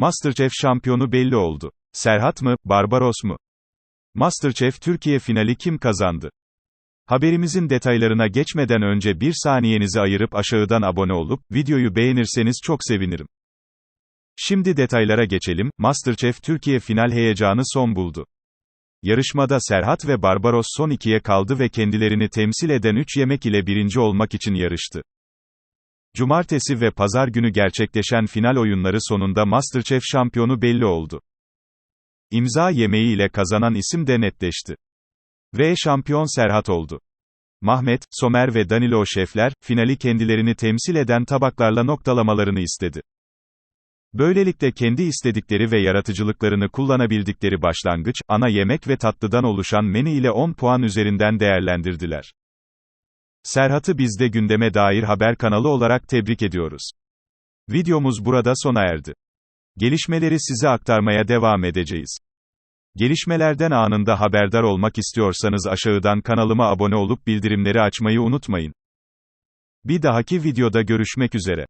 Masterchef şampiyonu belli oldu. Serhat mı, Barbaros mu? Masterchef Türkiye finali kim kazandı? Haberimizin detaylarına geçmeden önce bir saniyenizi ayırıp aşağıdan abone olup, videoyu beğenirseniz çok sevinirim. Şimdi detaylara geçelim, Masterchef Türkiye final heyecanı son buldu. Yarışmada Serhat ve Barbaros son ikiye kaldı ve kendilerini temsil eden 3 yemek ile birinci olmak için yarıştı. Cumartesi ve pazar günü gerçekleşen final oyunları sonunda Masterchef şampiyonu belli oldu. İmza yemeği ile kazanan isim de netleşti. Ve şampiyon Serhat oldu. Mahmet, Somer ve Danilo şefler, finali kendilerini temsil eden tabaklarla noktalamalarını istedi. Böylelikle kendi istedikleri ve yaratıcılıklarını kullanabildikleri başlangıç, ana yemek ve tatlıdan oluşan menü ile 10 puan üzerinden değerlendirdiler. Serhat'ı bizde gündeme dair haber kanalı olarak tebrik ediyoruz. Videomuz burada sona erdi. Gelişmeleri size aktarmaya devam edeceğiz. Gelişmelerden anında haberdar olmak istiyorsanız aşağıdan kanalıma abone olup bildirimleri açmayı unutmayın. Bir dahaki videoda görüşmek üzere.